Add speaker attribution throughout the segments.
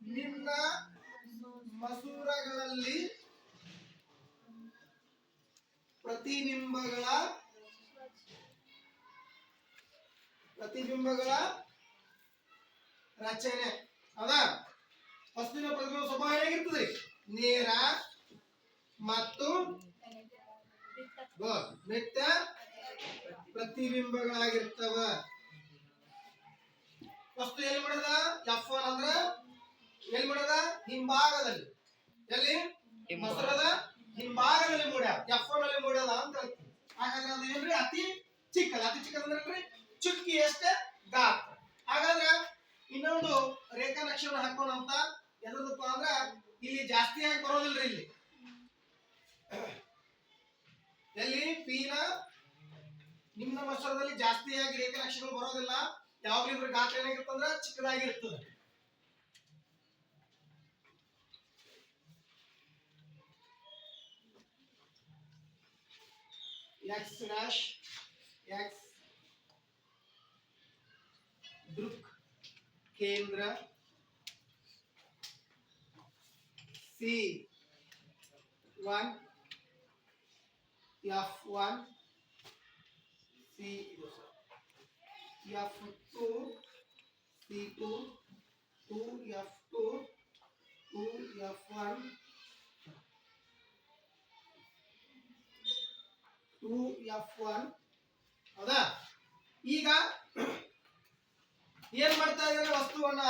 Speaker 1: ನಿನ್ನ ಮಸೂರಗಳಲ್ಲಿ ಪ್ರತಿಬಿಂಬಗಳ ಪ್ರತಿಬಿಂಬಗಳ ರಚನೆ. ಅದ ವಸ್ತುವಿನ ಪ್ರತಿಬಿಂಬ ಸ್ವಭಾವ ಹೇಗಿರ್ತದೆ? ನೇರ ಮತ್ತು ನಿತ್ಯ ಪ್ರತಿಬಿಂಬಗಳಾಗಿರ್ತವ. ವಸ್ತು ಎಲ್ಲಿ ಮಾಡದ ಎಫ್ ಅಂದ್ರ ಹಿಂಭಾಗದಲ್ಲಿ. ಎಲ್ಲಿ? ಮೊಸರದ ಹಿಂಭಾಗದಲ್ಲಿ ಮೂಡ ಎಫ್ ಒನ್ ಅಲ್ಲಿ ಮೂಡ್ಯಾದ ಅಂತ ಹೇಳ್ತೀವಿ. ಹಾಗಾದ್ರೆ ಅದು ಏನ್ರಿ ಅತಿ ಚಿಕ್ಕದ. ಅತಿ ಚಿಕ್ಕದಂದ್ರೆ ಚುಕ್ಕಿ ಎಷ್ಟು ಗಾತ್ರ. ಹಾಗಾದ್ರೆ ಇನ್ನೊಂದು ರೇಖಾ ನಕ್ಷೆಯನ್ನು ಹಾಕೋಣ ಅಂತ ಎದ್ರದಪ್ಪ ಅಂದ್ರ ಇಲ್ಲಿ ಆಗಿ ಬರೋದಿಲ್ರಿ ಇಲ್ಲಿ. ಎಲ್ಲಿ? ಪೀನ. ನಿಮ್ಮ ಮೊಸರದಲ್ಲಿ ಜಾಸ್ತಿಯಾಗಿ ರೇಖಾ ನಕ್ಷೆಗಳು ಬರೋದಿಲ್ಲ. ಯಾವಾಗಲೂ ಇದ್ರ ಗಾತ್ರ ಏನಾಗಿರ್ತಂದ್ರ ಚಿಕ್ಕದಾಗಿರ್ತದೆ. ಎಕ್ಸ್ ಡ್ಯಾಶ್ ಎಕ್ಸ್ ದೃಕ್ ಕೇಂದ್ರ C one F one C F two C two two F two two F one two F one ಹೌದಾ? ಈಗ ಏನ್ ಮಾಡ್ತಾ ಇದ್ದಾನೆ ವಸ್ತುವನ್ನ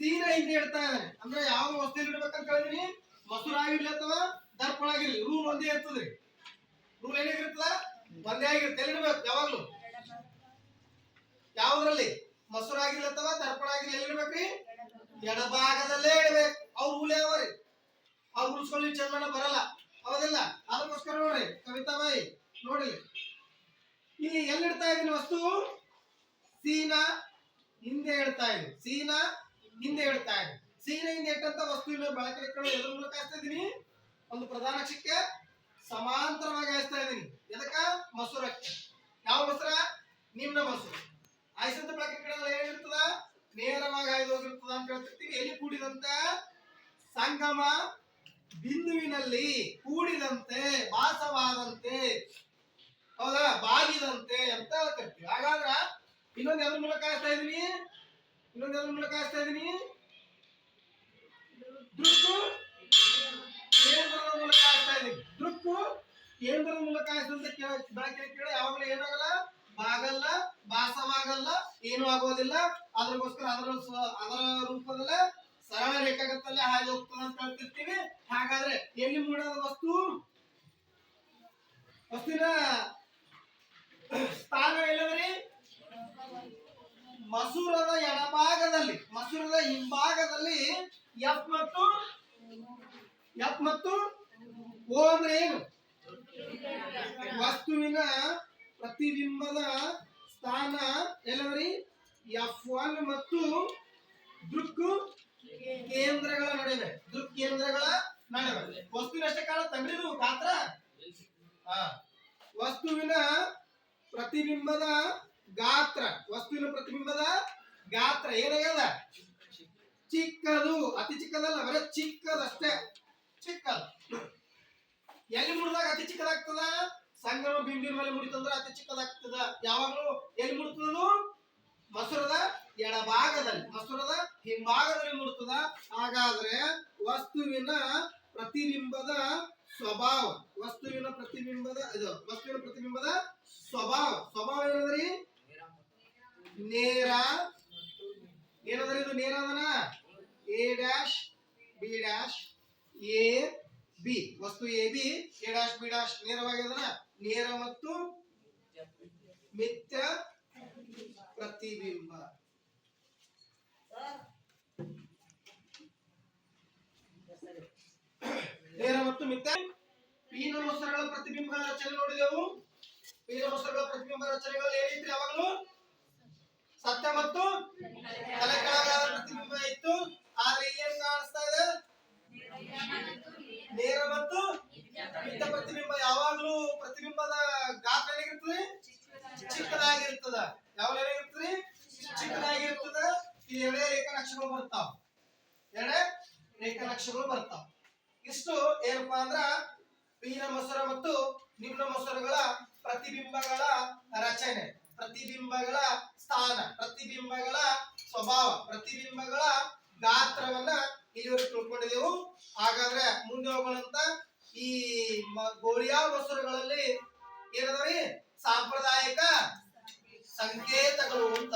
Speaker 1: ಸೀನ ಹಿಂದೆ ಇಡ್ತಾ ಇದ್ದಾನೆ. ಅಂದ್ರೆ ಯಾವ ವಸ್ತು ಇಡ್ಬೇಕಂತ ಹೇಳಿದೀನಿ ಮೊಸರಾಗಿರ್ಲಿ ಅಥವಾ ದರ್ಪಣ ಆಗಿರ್ಲಿ. ರೂಲ್ ಒಂದೇ ಇರ್ತದ್ರಿ ರೂಲ್ ಏನಾಗಿರ್ತದ ಒಂದೇ ಆಗಿರುತ್ತೆ. ಎಲ್ಲಿ ಇಡ್ಬೇಕು? ಯಾವಾಗ್ಲೂ? ಯಾವ್ದ್ರಲ್ಲಿ? ಮೊಸರಾಗಿರ್ಲಿ ಅಥವಾ ದರ್ಪಣ ಆಗಿರ್ಲಿ. ಎಲ್ಲಿ ಇಡ್ಬೇಕ್ರಿ ಎಡಭಾಗದಲ್ಲೇ ಇಡ್ಬೇಕು. ಅವ್ರ ರೂಲ್ ಯಾವ್ರಿ? ಅವ್ರ ರೂಲ್ಸ್ಗಳು ಚಂದನ ಬರಲ್ಲ. ಹೌದಿಲ್ಲ? ಅದಕ್ಕೋಸ್ಕರ ನೋಡ್ರಿ, ಕವಿತಾ ಬಾಯಿ, ನೋಡಿ. ಇಲ್ಲಿ ಎಲ್ಲಿ ಇಡ್ತಾ ಇದೀನಿ ವಸ್ತು? ಸೀನ ಹಿಂದೆ ಇಡ್ತಾ ಇದ್ದೀನಿ ಸೀನ ಹಿಂದೆ ಇಡ್ತಾ ಇದೆ. ಸೀನ ಹಿಂದೆ ಇಟ್ಟಂತ ವಸ್ತುವಿನ ಬಳಕೆ ಎದುರು ಮೂಲಕ ಹಾಸ್ತಾ ಇದ್ದೀನಿ. ಒಂದು ಪ್ರಧಾನ ಅಕ್ಷಕ್ಕೆ ಸಮಾಂತರವಾಗಿ ಹಾಯಿಸ್ತಾ ಇದೀನಿ ಎದಕ್ಕ? ಮಸೂರಕ್ಕೆ ಯಾವ ಮಸೂರ? ನಿಮ್ನ ಮಸೂರ. ಆಯ್ಸಂತ ಬಳಕೆ ಇಟ್ಕೊಳ್ಳೋದು ಏನಿರ್ತದ ನೇರವಾಗಿ ಹಾಯ್ದು ಹೋಗಿರ್ತದ ಅಂತ ಹೇಳ್ತಿರ್ತೀವಿ. ಎಲ್ಲಿ ಕೂಡಿದಂತ ಸಂಗಮ ಬಿಂದುವಿನಲ್ಲಿ ಕೂಡಿದಂತೆ, ಭಾಸವಾದಂತೆ, ಹೌದಾ? ಬಾಗಿದಂತೆ ಅಂತ ಹೇಳ್ತಿರ್ತೀವಿ ಹಾಗಾದ್ರ ಇನ್ನೊಂದು ಯಾವ್ದ್ರ ಮೂಲಕ ಆಗ್ತಾ ಇದೀನಿ? ಇನ್ನೊಂದು ಯಾವ್ದ್ರ ಮೂಲಕ ಆಗ್ತಾ ಇದೀನಿ? ದೃಕ್ಕು ಕೇಂದ್ರದ ಮೂಲಕ ಆಗ್ತಾ ಇದೀನಿ. ದೃಕ್ಕು ಕೇಂದ್ರದ ಮೂಲಕ ಹಾಸಿದಂತ ಬೆಳಕಿನ ಕೇಳ ಯಾವಾಗಲೂ ಏನಾಗಲ್ಲ? ಬಾಗಲ್ಲ, ಭಾಸವಾಗಲ್ಲ, ಏನು ಆಗೋದಿಲ್ಲ. ಅದ್ರಗೋಸ್ಕರ ಅದರ ಅದರ ರೂಪದಲ್ಲೇ ಸರಳ ರೇಖಾಗತ್ತಲ್ಲೇ ಹಾದು ಹೋಗ್ತದೆ ಅಂತ ಹೇಳ್ತಿರ್ತೀವಿ. ಹಾಗಾದ್ರೆ ಎಲ್ಲಿ ಮೂಡದ ವಸ್ತು? ವಸ್ತುವಿನ ಸ್ಥಾನ ಎಲ್ಲವರಿ? ಮಸೂರದ ಎಡಭಾಗದಲ್ಲಿ, ಮಸೂರದ ಹಿಂಭಾಗದಲ್ಲಿ ಎಫ್ ಮತ್ತು ಎಫ್ ಮತ್ತು ಓ ಅಂದ್ರೆ ಏನು? ವಸ್ತುವಿನ ಪ್ರತಿಬಿಂಬದ ಸ್ಥಾನ ಎಲ್ಲವರಿ? ಎಫ್ ಒನ್ ಮತ್ತು ದೃಕ್ಕು ಕೇಂದ್ರಗಳ ನಡುವೆ. ದೃಕ್ ಕೇಂದ್ರಗಳ ನಡುವೆ. ವಸ್ತುವಿನಷ್ಟೇ ಕಾಲ ಇದು ಗಾತ್ರ? ಹಾ. ವಸ್ತುವಿನ ಪ್ರತಿಬಿಂಬದ ಗಾತ್ರ. ವಸ್ತುವಿನ ಪ್ರತಿಬಿಂಬದ ಗಾತ್ರ. ಏನಾಗ್ಯದ? ಚಿಕ್ಕದು. ಅತಿ ಚಿಕ್ಕದಲ್ಲ, ಬರೀ ಚಿಕ್ಕದಷ್ಟೇ. ಚಿಕ್ಕದು. ಎಲ್ಲಿ ಮುಡಿದಾಗ ಅತಿ ಚಿಕ್ಕದಾಗ್ತದ? ಸಂಗಮ ಬಿಂಬಿನ ಮೇಲೆ ಮುಡಿತಂದ್ರೆ ಅತಿ ಚಿಕ್ಕದಾಗ್ತದ. ಯಾವಾಗಲೂ ಎಲ್ಲಿ ಮಸೂರದ ಎಡಭಾಗದಲ್ಲಿ ಹಸುರದ ಹಿಂಭಾಗದಲ್ಲಿ ಮೂಡ್ತದ ಹಾಗಾದ್ರೆ ವಸ್ತುವಿನ ಪ್ರತಿಬಿಂಬದ ಸ್ವಭಾವ, ವಸ್ತುವಿನ ಪ್ರತಿಬಿಂಬದ ಇದು, ವಸ್ತುವಿನ ಪ್ರತಿಬಿಂಬದ ಸ್ವಭಾವ. ಸ್ವಭಾವ ಏನದ್ರಿ? ನೇರ. ಏನದ್ರಿ ಇದು ನೇರ ಅದನ? A dash, B dash, A B. ವಸ್ತು A B, A dash, B dash ನೇರವಾಗಿ ಅದನ? ನೇರ ಮತ್ತು ಮಿಥ್ಯ ಪ್ರತಿಬಿಂಬ ನೇರ ಮಿಥ್ಯ ಪೀನ ಮೊಸರುಗಳ ಪ್ರತಿಬಿಂಬ ರಚನೆ ನೋಡಿದೆವು. ಪೀನ ಮೊಸರುಗಳ ಪ್ರತಿಬಿಂಬ ರಚನೆಗಳಲ್ಲಿ ಏನಿತ್ತು ಯಾವಾಗಲೂ? ಸತ್ಯ ಮತ್ತು ಕಲೆಕಾಲ ಪ್ರತಿಬಿಂಬ ಇತ್ತು. ಆದ್ರೆ ಏನ್ ಕಾಣಿಸ್ತಾ ಇದೆ? ನೇರ ಮತ್ತು ಮಿತ ಪ್ರತಿಬಿಂಬ ಯಾವಾಗಲೂ ಪ್ರತಿಬಿಂಬದ ಗಾತ್ರ ಏನಾಗಿರ್ತದೆ? ಚಿಕ್ಕದಾಗಿರ್ತದ. ಯಾವಾಗ ಏನಾಗಿರ್ತದೆ? ಚಿಕ್ಕದಾಗಿರ್ತದ. ಈ ಎರಡೇ ರೇಖಾ ನಕ್ಷೆಗಳು ಬರ್ತಾವ. ಎರಡ ರೇಖಾನಕ್ಷೆಗಳು ಬರ್ತಾವ. ಇಷ್ಟು ಏನಪ್ಪಾ ಅಂದ್ರ ಪೀನ ಮೊಸರ ಮತ್ತು ನಿಮ್ನ ಮೊಸರುಗಳ ಪ್ರತಿಬಿಂಬಗಳ ರಚನೆ, ಪ್ರತಿಬಿಂಬಗಳ ಸ್ಥಾನ, ಪ್ರತಿಬಿಂಬಗಳ ಸ್ವಭಾವ, ಪ್ರತಿಬಿಂಬಗಳ ಗಾತ್ರವನ್ನ ಇಲ್ಲಿವರೆಗೆ ತಿಳ್ಕೊಂಡಿದೆವು. ಹಾಗಾದ್ರೆ ಮುಂದೆ ಹೋಗೋಣಂತ ಈ ಗೋಳಿಯಾ ಮೊಸರುಗಳಲ್ಲಿ ಏನದವ್ರಿ ಸಾಂಪ್ರದಾಯಿಕ ಸಂಕೇತಗಳು ಅಂತ